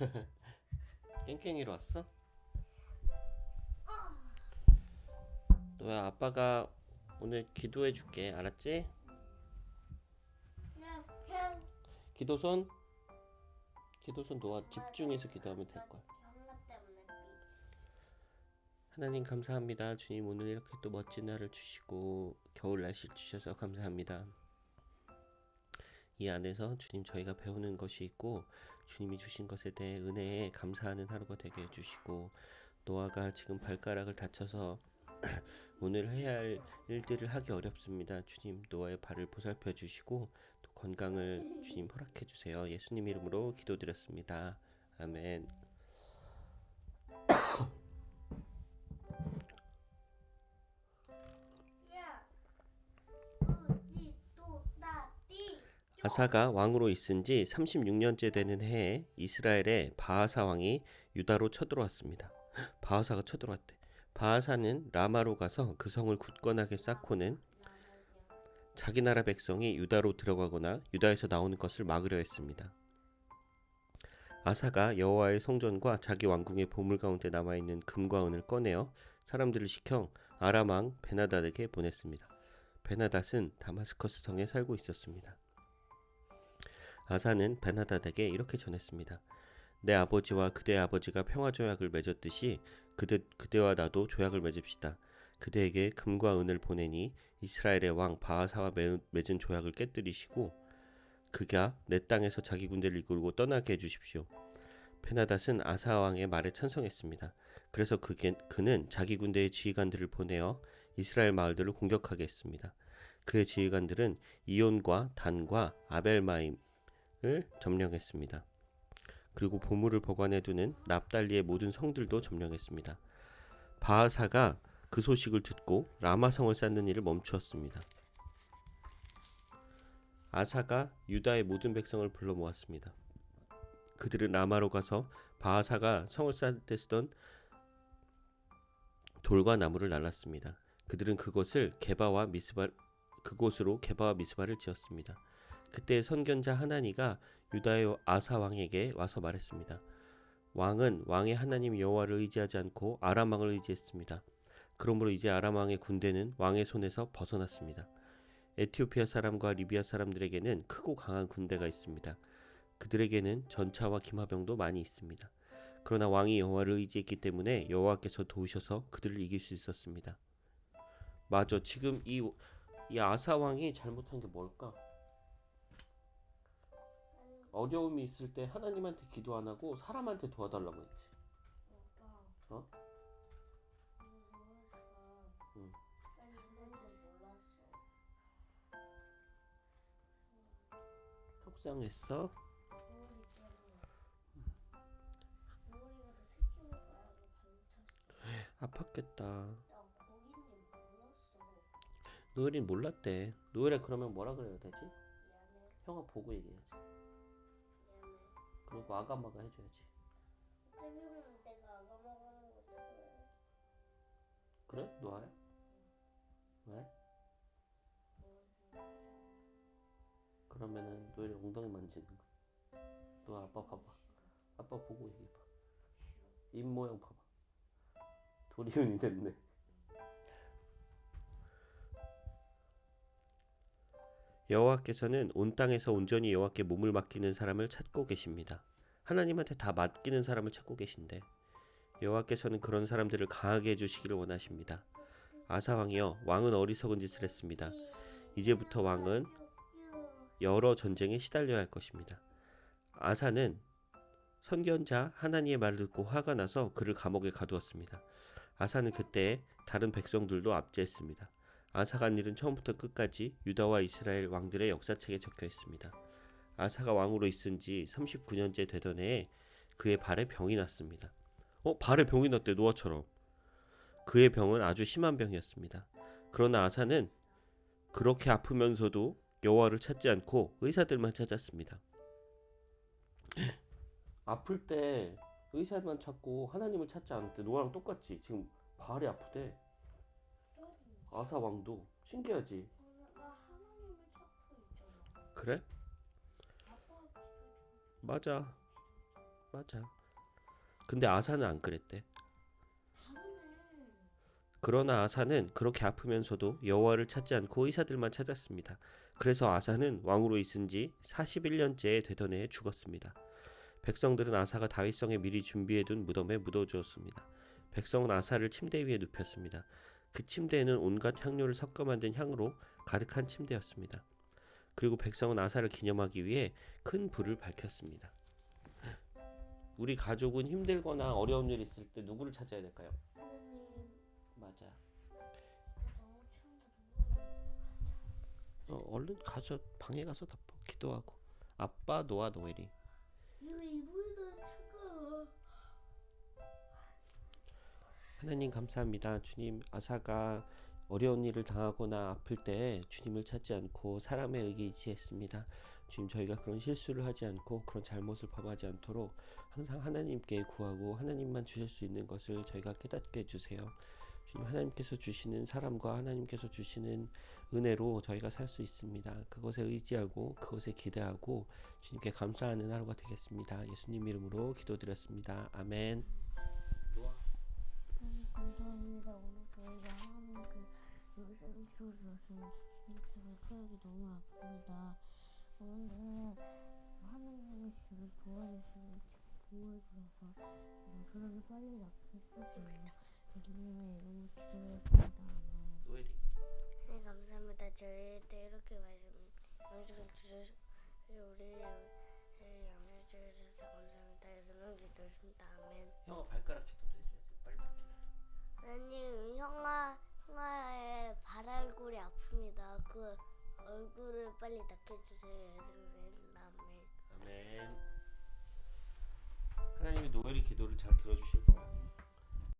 깽깽이로 왔어? 너야 아빠가 오늘 기도해 줄게. 알았지? 그냥 기도손? 기도손 너와 집중해서 기도하면 될 거야. 하나님 감사합니다. 주님 오늘 이렇게 또 멋진 날을 주시고 겨울 날씨 주셔서 감사합니다 이 안에서 주님 저희가 배우는 것이 있고 주님이 주신 것에 대해 은혜에 감사하는 하루가 되게 해주시고 노아가 지금 발가락을 다쳐서 오늘 해야 할 일들을 하기 어렵습니다. 주님 노아의 발을 보살펴 주시고 또 건강을 주님 허락해 주세요. 예수님 이름으로 기도드렸습니다. 아멘. 아사가 왕으로 있은 지 36년째 되는 해에 이스라엘의 바하사 왕이 유다로 쳐들어왔습니다. 바하사가 쳐들어왔대. 바하사는 라마로 가서 그 성을 굳건하게 쌓고는 자기 나라 백성이 유다로 들어가거나 유다에서 나오는 것을 막으려 했습니다. 아사가 여호와의 성전과 자기 왕궁의 보물 가운데 남아 있는 금과 은을 꺼내어 사람들을 시켜 아람 왕 베나닷에게 보냈습니다. 베나닷은 다마스커스 성에 살고 있었습니다. 아사는 베나닷에게 이렇게 전했습니다. 내 아버지와 그대의 아버지가 평화 조약을 맺었듯이 그대 그대와 나도 조약을 맺읍시다. 그대에게 금과 은을 보내니 이스라엘의 왕 바하사와 매- 맺은 조약을 깨뜨리시고 그가 내 땅에서 자기 군대를 이끌고 떠나게 해주십시오. 페나닷은 아사 왕의 말에 찬성했습니다. 그래서 그게, 그는 자기 군대의 지휘관들을 보내어 이스라엘 마을들을 공격하게 했습니다. 그의 지휘관들은 이온과 단과 아벨마임 을 점령했습니다. 그리고 보물을 보관해두는 납달리의 모든 성들도 점령했습니다. 바하사가 그 소식을 듣고 라마성을 쌓는 일을 멈추었습니다. 아사가 유다의 모든 백성을 불러 모았습니다. 그들은 라마로 가서 바하사가 성을 쌓을 때 쓰던 돌과 나무를 날랐습니다. 그들은 그것을 게바와 미스바 그곳으로 게바와 미스바를 지었습니다. 그때 선견자 하나니가 유다의 아사 왕에게 와서 말했습니다. 왕은 왕의 하나님 여호와를 의지하지 않고 아람 왕을 의지했습니다. 그러므로 이제 아람 왕의 군대는 왕의 손에서 벗어났습니다. 에티오피아 사람과 리비아 사람들에게는 크고 강한 군대가 있습니다. 그들에게는 전차와 기마병도 많이 있습니다. 그러나 왕이 여호와를 의지했기 때문에 여호와께서 도우셔서 그들을 이길 수 있었습니다. 맞아. 지금 이, 이 아사 왕이 잘못한 게 뭘까? 어려움이 있을 때 하나님한테 기도 안 하고 사람한테 도와달라고 했지. 오빠 어? 응. 아니 몰랐어 속상했어? 때문에 새끼 먹으라고 아팠겠다. 나 거긴지 몰랐어 노엘이 몰랐대. 노엘이 그러면 뭐라 그래야 되지? 미안해 형아 보고 얘기해야지. 그리고 아가마가 해줘야지. 어쩌면 내가 아가 먹는 거 좋아해 그래? 노아야? 왜? 그러면은 노엘이 엉덩이 만지는 거. 너 아빠 봐봐. 아빠 보고 얘기해봐. 입 모양 봐봐. 도리은이 됐네. 여호와께서는 온 땅에서 온전히 여호와께 몸을 맡기는 사람을 찾고 계십니다. 하나님한테 다 맡기는 사람을 찾고 계신데 여호와께서는 그런 사람들을 강하게 해주시기를 원하십니다. 아사 왕이여 왕은 어리석은 짓을 했습니다. 이제부터 왕은 여러 전쟁에 시달려야 할 것입니다. 아사는 선견자 하나님의 말을 듣고 화가 나서 그를 감옥에 가두었습니다. 아사는 그때 다른 백성들도 압제했습니다. 아사가 한 일은 처음부터 끝까지 유다와 이스라엘 왕들의 역사책에 적혀 있습니다. 아사가 왕으로 있은 지 39년째 되던 해에 그의 발에 병이 났습니다. 어, 발에 병이 났대, 노아처럼. 그의 병은 아주 심한 병이었습니다. 그러나 아사는 그렇게 아프면서도 여호와를 찾지 않고 의사들만 찾았습니다. 아플 때 의사만 찾고 하나님을 찾지 않을 때 노아랑 똑같지. 지금 발이 아프대. 아사 왕도 신기하지. 그래? 맞아. 맞아. 근데 아사는 안 그랬대. 그러나 아사는 그렇게 아프면서도 여호와를 찾지 않고 의사들만 찾았습니다. 그래서 아사는 왕으로 있은 지 41년째 되던 해에 죽었습니다. 백성들은 아사가 다윗성에 미리 준비해둔 무덤에 묻어주었습니다. 백성은 아사를 침대 위에 눕혔습니다. 그 침대에는 온갖 향료를 섞어 만든 향으로 가득한 침대였습니다. 그리고 백성은 아사를 기념하기 위해 큰 불을 밝혔습니다. 우리 가족은 힘들거나 어려운 일 있을 때 누구를 찾아야 될까요? 맞아. 어, 얼른 가서 방에 가서 덮어 기도하고 아빠 노아 노엘이 하나님 감사합니다. 주님 아사가 어려운 일을 당하거나 아플 때 주님을 찾지 않고 사람에 의지했습니다. 주님 저희가 그런 실수를 하지 않고 그런 잘못을 범하지 않도록 항상 하나님께 구하고 하나님만 주실 수 있는 것을 저희가 깨닫게 해주세요. 주님 하나님께서 주시는 사람과 하나님께서 주시는 은혜로 저희가 살 수 있습니다. 그것에 의지하고 그것에 기대하고 주님께 감사하는 하루가 되겠습니다. 예수님 이름으로 기도드렸습니다. 아멘 요새 주셨으면 진짜 발가락이 너무 아픕니다. 오늘 하나님이 저를 도와주시고 도와주셔서 발가락이 빨리 낫게 해주세요. 예수님의 이름으로 기도했습니다. 노엘이 네 감사합니다. 저희한테 이렇게 말씀 음식을 주셔서 우리 양식 주셔서 감사합니다. 예수님 기도했습니다. 아멘. 형아 발가락 기도도 해줘야지 빨리 낫게 하나님 형아 형아의 발알골이 아픕니다. 그 얼굴을 빨리 낫게 해주세요. 예수님 아멘. 아멘 하나님이 노엘이 기도를 잘 들어주